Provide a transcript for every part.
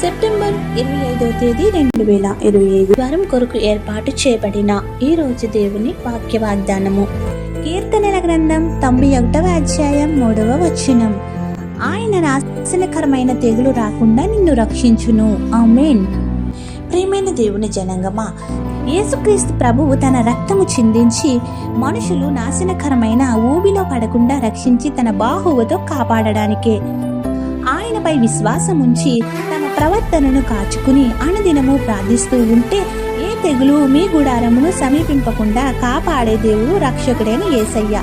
September ఇరవై ఐదవ తేదీ రెండు వేల ఇరవై ఐదు వారం కొరకు ఏర్పాటు చేయబడిన ఈ రోజు దేవుని వాక్య వాగ్దానము కీర్తనల గ్రంథం తొంభై ఒకటవ అధ్యాయం మూడవ వచనం. ఆయన నాశనకరమైన తెగులు రాకుండా నిన్ను రక్షించును. ఆమెన్. ప్రియమైన దేవుని జనంగమా యేసుక్రీస్తు ప్రభువు తన రక్తము చిందించి మనుషులు నాశనకరమైన ఊబిలో పడకుండా రక్షించి తన బాహువుతో కాపాడడానికే ఆయనపై విశ్వాసం ఉంచి తమ ప్రవర్తనను కాచుకుని అనుదినము ప్రార్థిస్తూ ఉంటే ఏ తెగులు మీ గుడారమును సమీపింపకుండా కాపాడే దేవుడు రక్షకుడైన యేసయ్య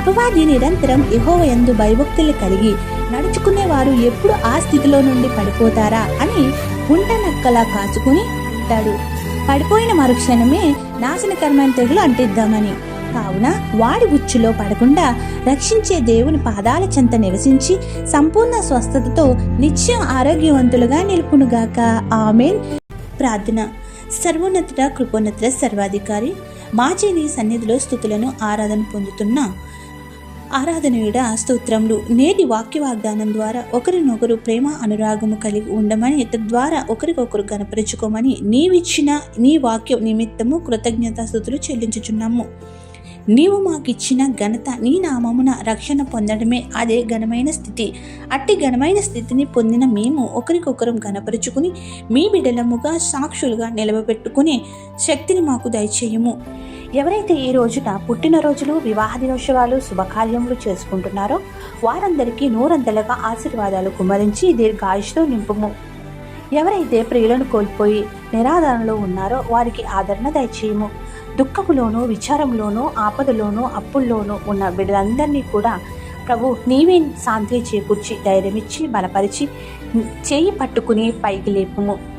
అపవాది నిరంతరం యెహోవాయందు భయభక్తులు కలిగి నడుచుకునేవారు ఎప్పుడు ఆ స్థితిలో నుండి పడిపోతారా అని గుంట నక్కలా కాచుకుని ఉంటాడు. పడిపోయిన మరుక్షణమే నాశనకరమైన తెగులు అంటిద్దామని. కావున వాడి ఉచ్చులో పడకుండా రక్షించే దేవుని పాదాల చెంత నివసించి సంపూర్ణ స్వస్థతతో నిత్యం ఆరోగ్యవంతులుగా నిలుపునుగాక. ఆమెన్. ప్రార్థన. సర్వోన్నతుడ కృపోన్నతుడ సర్వాధికారి మాజీని సన్నిధిలో స్థుతులను ఆరాధన పొందుతున్న ఆరాధనయుడ స్తోత్రములు. నేటి వాక్య వాగ్దానం ద్వారా ఒకరినొకరు ప్రేమ అనురాగము కలిగి ఉండమని తద్వారా ఒకరికొకరు కనపరుచుకోమని నీవిచ్చిన నీ వాక్య నిమిత్తము కృతజ్ఞతాస్థుతులు చెల్లించుచున్నాము. నీవు మాకిచ్చిన ఘనత నీ నామమున రక్షణ పొందడమే అదే ఘనమైన స్థితి. అట్టి ఘనమైన స్థితిని పొందిన మేము ఒకరికొకరం గనపరుచుకుని మీ బిడలముగా సాక్షులుగా నిలవబెట్టుకునే శక్తిని మాకు దయచేయము. ఎవరైతే ఈ రోజున పుట్టినరోజులు వివాహ దినోత్సవాలు శుభకార్యములు చేసుకుంటున్నారో వారందరికీ నూరంతలుగా ఆశీర్వాదాలు కుమరించి దీర్ఘాయుషతో నింపుము. ఎవరైతే ప్రియులను కోల్పోయి నిరాధారణలో ఉన్నారో వారికి ఆదరణ దయచేయము. దుఃఖములోనూ విచారంలోనూ ఆపదలోనూ అప్పుల్లోనూ ఉన్న బిడ్డలందరినీ కూడా ప్రభు నీవే శాంతి చేకూర్చి ధైర్యమిచ్చి బలపరిచి చేయి పట్టుకుని పైకి లేపుము.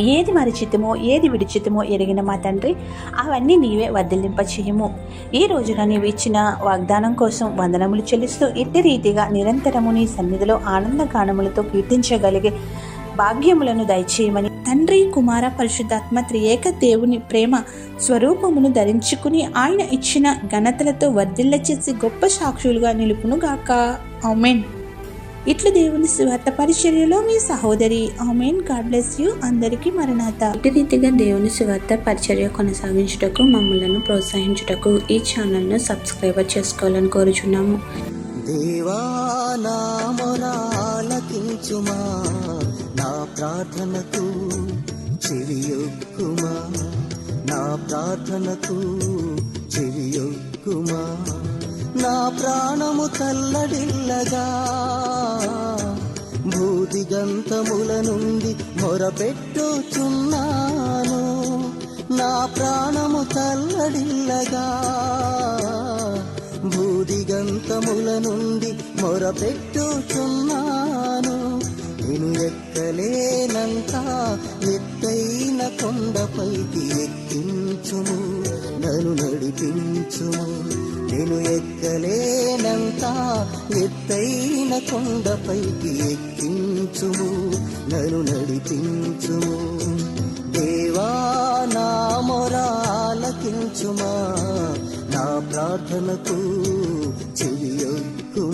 ఏది మరిచితమో ఏది విడిచితమో ఎరిగిన మా తండ్రి అవన్నీ నీవే వదిలింపచేయము చేయము ఈ రోజున నీవు ఇచ్చిన వాగ్దానం కోసం వందనములు చెల్లిస్తూ ఇట్టి రీతిగా నిరంతరము నీ సన్నిధిలో ఆనంద గానములతో కీర్తించగలిగే భాగ్యములను దయచేయమని. తండ్రి కుమార పరిశుద్ధాత్మ త్రియేక దేవుని ప్రేమ స్వరూపమును ధరించుకుని ఆయన ఇచ్చిన ఘనతలతో వర్ధిల్ల చేసి గొప్ప సాక్షులుగా నిలుపును గాక. ఆమెన్. ఇట్లు దేవుని స్వార్థ పరిచర్యలో మీ సహోదరి ఆమెన్. God bless you. అందరికీ మరణాత. ఇటు రీతిగా దేవుని స్వార్థ పరిచర్య కొనసాగించుటకు మమ్మలను ప్రోత్సహించుటకు ఈ ఛానల్ను సబ్స్క్రైబర్ చేసుకోవాలని కోరుచున్నాము. దేవా నా మొరాలకించుమా నా ప్రార్థనకు చెవియొక్కుమా? నా ప్రార్థనకు చెవియొక్కుమా? నా ప్రాణము తల్లడిల్లగా? భూదిగంతముల నుండి మొరపెట్టుచున్నాను. నా ప్రాణము తల్లడిల్లగా? భూదిగంతముల నుండి మొరపెట్టుచున్నాను. నేను ఎక్కలే నడిపించుము నన్ను నడిపించుము. నేను ఎక్కలేనంత ఎత్తైన కొండపైకి ఎక్కించుము నన్ను నడిపించుము. దేవా నా మొరాలకించుమా నా ప్రార్థనకు చెవియొగ్గు